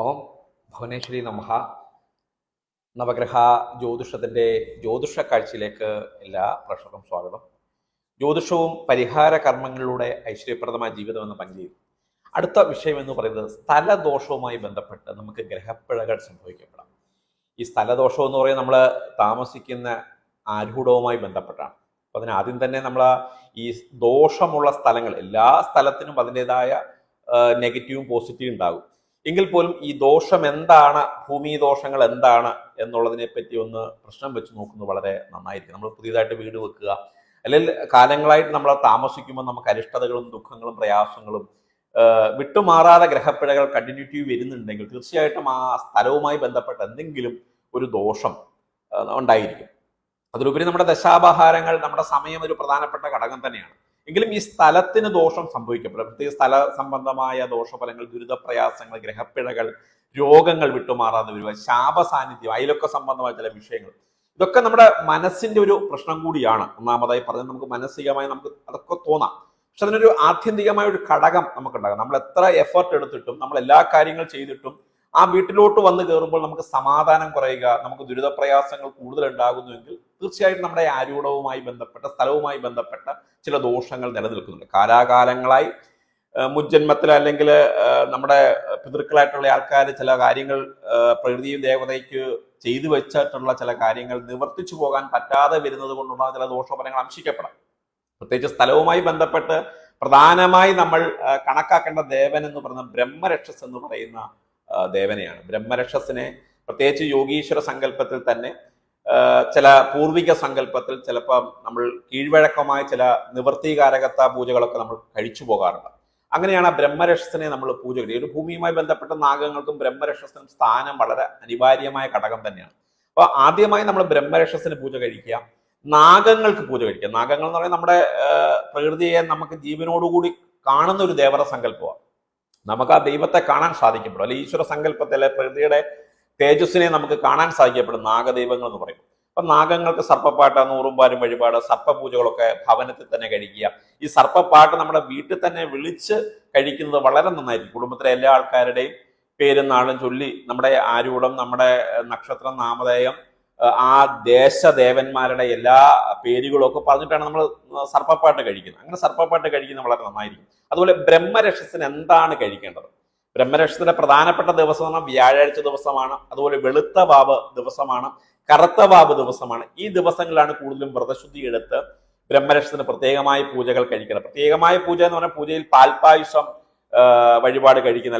ഓം ഭുവനേശ്വരി നമഹ. നവഗ്രഹ ജ്യോതിഷത്തിന്റെ ജ്യോതിഷ കാഴ്ചയിലേക്ക് എല്ലാ പ്രേക്ഷകർക്കും സ്വാഗതം. ജ്യോതിഷവും പരിഹാര കർമ്മങ്ങളിലൂടെ ഐശ്വര്യപ്രദമായ ജീവിതം എന്ന പങ്കുചെയ്യും അടുത്ത വിഷയം എന്ന് പറയുന്നത് സ്ഥലദോഷവുമായി ബന്ധപ്പെട്ട് നമുക്ക് ഗ്രഹപ്പിഴകൾ സംഭവിക്കപ്പെടാം. ഈ സ്ഥലദോഷം എന്ന് പറയുന്നത് നമ്മൾ താമസിക്കുന്ന ആരൂഢവുമായി ബന്ധപ്പെട്ടാണ്. അപ്പൊ അതിന് ആദ്യം തന്നെ നമ്മൾ ഈ ദോഷമുള്ള സ്ഥലങ്ങൾ എല്ലാ സ്ഥലത്തിനും അതിന്റെതായ നെഗറ്റീവും പോസിറ്റീവും ഉണ്ടാകും. എങ്കിൽ പോലും ഈ ദോഷം എന്താണ്? ഭൂമി ദോഷങ്ങൾ എന്താണ്? എന്നുള്ളതിനെ പറ്റി ഒന്ന് പ്രശ്നം വെച്ച് നോക്കുന്നത് വളരെ നന്നായിരിക്കും. നമ്മൾ പുതിയതായിട്ട് വീട് വെക്കുക അല്ലെങ്കിൽ കാലങ്ങളായിട്ട് നമ്മൾ താമസിക്കുമ്പോൾ നമുക്ക് അരിഷ്ടതകളും ദുഃഖങ്ങളും പ്രയാസങ്ങളും വിട്ടുമാറാതെ ഗ്രഹപ്പിഴകൾ കണ്ടിന്യൂറ്റി വരുന്നുണ്ടെങ്കിൽ തീർച്ചയായിട്ടും ആ സ്ഥലവുമായി ബന്ധപ്പെട്ട എന്തെങ്കിലും ഒരു ദോഷം ഉണ്ടായിരിക്കും. അതിലുപരി നമ്മുടെ ദശാപഹാരങ്ങൾ നമ്മുടെ സമയം ഒരു പ്രധാനപ്പെട്ട ഘടകം തന്നെയാണ്. എങ്കിലും ഈ സ്ഥലത്തിന് ദോഷം സംഭവിക്കപ്പെടും പ്രത്യേക സ്ഥല സംബന്ധമായ ദോഷഫലങ്ങൾ ദുരിതപ്രയാസങ്ങൾ ഗ്രഹപ്പിഴകൾ രോഗങ്ങൾ വിട്ടുമാറാതെ വരിക ശാപ സാന്നിധ്യം അയലൊക്കെ സംബന്ധമായ ചില വിഷയങ്ങൾ. ഇതൊക്കെ നമ്മുടെ മനസ്സിന്റെ ഒരു പ്രശ്നം കൂടിയാണ്. ഒന്നാമതായി പറഞ്ഞത് നമുക്ക് മാനസികമായി നമുക്ക് അതൊക്കെ തോന്നാം. പക്ഷെ അതിനൊരു ആത്യന്തികമായ ഒരു ഘടകം നമുക്കുണ്ടാകും. നമ്മൾ എത്ര എഫർട്ട് എടുത്തിട്ടും നമ്മൾ എല്ലാ കാര്യങ്ങൾ ചെയ്തിട്ടും ആ വീട്ടിലോട്ട് വന്ന് കയറുമ്പോൾ നമുക്ക് സമാധാനം കുറയുക നമുക്ക് ദുരിതപ്രയാസങ്ങൾ കൂടുതൽ ഉണ്ടാകുന്നുവെങ്കിൽ തീർച്ചയായിട്ടും നമ്മുടെ ആരൂഢവുമായി ബന്ധപ്പെട്ട സ്ഥലവുമായി ബന്ധപ്പെട്ട ചില ദോഷങ്ങൾ നിലനിൽക്കുന്നുണ്ട്. കാലാകാലങ്ങളായി മുജ്ജന്മത്തിൽ അല്ലെങ്കിൽ നമ്മുടെ പിതൃക്കളായിട്ടുള്ള ആൾക്കാർ ചില കാര്യങ്ങൾ പ്രകൃതി ദേവതയ്ക്ക് ചെയ്തു വെച്ചിട്ടുള്ള ചില കാര്യങ്ങൾ നിവർത്തിച്ചു പോകാൻ പറ്റാതെ വരുന്നത് കൊണ്ടുള്ള ചില ദോഷഫലങ്ങൾ അംശിക്കപ്പെടാം. പ്രത്യേകിച്ച് സ്ഥലവുമായി ബന്ധപ്പെട്ട് പ്രധാനമായി നമ്മൾ കണക്കാക്കേണ്ട ദേവൻ എന്ന് പറയുന്ന ബ്രഹ്മരക്ഷസ് എന്ന് പറയുന്ന ദേവനെയാണ്. ബ്രഹ്മരക്ഷസിനെ പ്രത്യേകിച്ച് യോഗീശ്വര സങ്കല്പത്തിൽ തന്നെ ചില പൂർവിക സങ്കല്പത്തിൽ ചിലപ്പം നമ്മൾ കീഴ്വഴക്കമായ ചില നിവൃത്തികാരകത്ത പൂജകളൊക്കെ നമ്മൾ കഴിച്ചു പോകാറുണ്ട്. അങ്ങനെയാണ് ആ ബ്രഹ്മരക്ഷസിനെ നമ്മൾ പൂജ ഒരു ഭൂമിയുമായി ബന്ധപ്പെട്ട നാഗങ്ങൾക്കും ബ്രഹ്മരക്ഷസിനും സ്ഥാനം വളരെ അനിവാര്യമായ ഘടകം തന്നെയാണ്. അപ്പോൾ ആദ്യമായി നമ്മൾ ബ്രഹ്മരക്ഷസിന് പൂജ കഴിക്കുക നാഗങ്ങൾക്ക് പൂജ കഴിക്കുക. നാഗങ്ങൾ എന്ന് പറയുന്നത് നമ്മുടെ പ്രകൃതിയെ നമുക്ക് ജീവനോടുകൂടി കാണുന്ന ഒരു ദേവത സങ്കല്പമാണ്. നമുക്ക് ആ ദൈവത്തെ കാണാൻ സാധിക്കപ്പെടും അല്ലെ ഈശ്വര സങ്കല്പത്തിലെ പ്രകൃതിയുടെ തേജസ്സിനെ നമുക്ക് കാണാൻ സാധിക്കപ്പെടും നാഗദൈവങ്ങൾ എന്ന് പറയും. അപ്പൊ നാഗങ്ങൾക്ക് സർപ്പപ്പാട്ട് നൂറുംപാലും വഴിപാട് സർപ്പപൂജകളൊക്കെ ഭവനത്തിൽ തന്നെ കഴിക്കുക. ഈ സർപ്പപ്പാട്ട് നമ്മുടെ വീട്ടിൽ തന്നെ വിളിച്ച് കഴിക്കുന്നത് വളരെ നന്നായിരിക്കും. കുടുംബത്തിലെ എല്ലാ ആൾക്കാരുടെയും പേരും നാളും ചൊല്ലി നമ്മുടെ ആരൂഢം നമ്മുടെ നക്ഷത്ര നാമധേയം ആ ദേശദേവന്മാരുടെ എല്ലാ പേരുകളൊക്കെ പറഞ്ഞിട്ടാണ് നമ്മൾ സർപ്പപ്പാട്ട് കഴിക്കുന്നത്. അങ്ങനെ സർപ്പപ്പാട്ട് കഴിക്കുന്നത് വളരെ നന്നായിരിക്കും. അതുപോലെ ബ്രഹ്മരക്ഷസിന് എന്താണ് കഴിക്കേണ്ടത്? ബ്രഹ്മരക്ഷത്തിന്റെ പ്രധാനപ്പെട്ട ദിവസം എന്ന് പറഞ്ഞാൽ വ്യാഴാഴ്ച ദിവസമാണ്. അതുപോലെ വെളുത്ത വാവ് ദിവസമാണ്. കറുത്ത വാവ് ദിവസമാണ്. ഈ ദിവസങ്ങളിലാണ് കൂടുതലും വ്രതശുദ്ധി എടുത്ത് ബ്രഹ്മരക്ഷത്തിന് പ്രത്യേകമായ പൂജകൾ കഴിക്കുന്നത്. പ്രത്യേകമായ പൂജ എന്ന് പറഞ്ഞാൽ പൂജയിൽ പാൽപായുസം വഴിപാട് കഴിക്കുന്ന